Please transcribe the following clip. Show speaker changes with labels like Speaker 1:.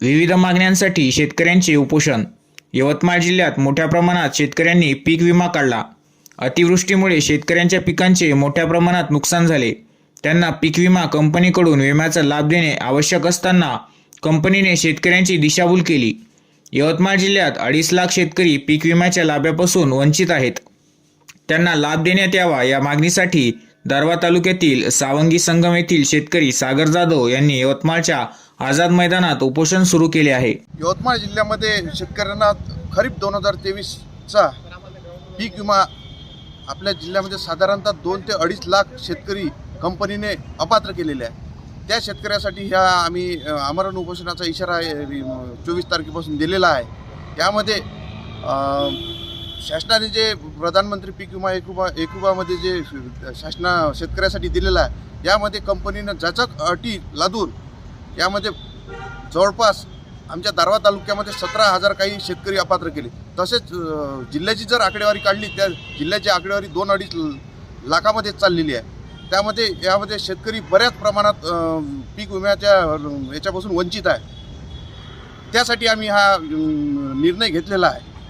Speaker 1: विविध मागण्यांसाठी शेतकऱ्यांचे उपोषण. यवतमाळ जिल्ह्यात मोठ्या प्रमाणात शेतकऱ्यांनी पीक विमा काढला. अतिवृष्टीमुळे शेतकऱ्यांच्या पिकांचे मोठ्या प्रमाणात नुकसान झाले. त्यांना पीक विमा कंपनीकडून विम्याचा लाभ देणे आवश्यक असताना कंपनीने शेतकऱ्यांची दिशाभूल केली. यवतमाळ जिल्ह्यात अडीच लाख शेतकरी पीक विम्याच्या लाभापासून वंचित आहेत. त्यांना लाभ देण्यात यावा या मागणीसाठी दारवा तालुक्यातील सावंगी संगम येथील शेतकरी सागर जाधव यांनी यवतमाळच्या आझाद मैदानात उपोषण सुरू केले आहे.
Speaker 2: यवतमाळ जिल्ह्यामध्ये शेतकऱ्यांना खरीप दोन हजार तेवीसचा पीक विमा आपल्या जिल्ह्यामध्ये साधारणतः दोन ते अडीच लाख शेतकरी कंपनीने अपात्र केलेले आहे. त्या शेतकऱ्यासाठी ह्या आम्ही आमरण उपोषणाचा इशारा चोवीस तारखेपासून दिलेला आहे. त्यामध्ये शासनाने जे प्रधानमंत्री पीक विमा एकुबा एकुबामध्ये जे शासना शेतकऱ्यासाठी दिलेलं आहे यामध्ये कंपनीनं जाचक अटी लादून यामध्ये जवळपास आमच्या दारवा तालुक्यामध्ये सतरा हजार काही शेतकरी अपात्र केले. तसेच जिल्ह्याची जर आकडेवारी काढली त्या जिल्ह्याची आकडेवारी दोन अडीच लाखामध्ये चाललेली आहे. त्यामध्ये यामध्ये शेतकरी बऱ्याच प्रमाणात पीक विम्याच्या याच्यापासून वंचित आहे. त्यासाठी आम्ही हा निर्णय घेतलेला आहे.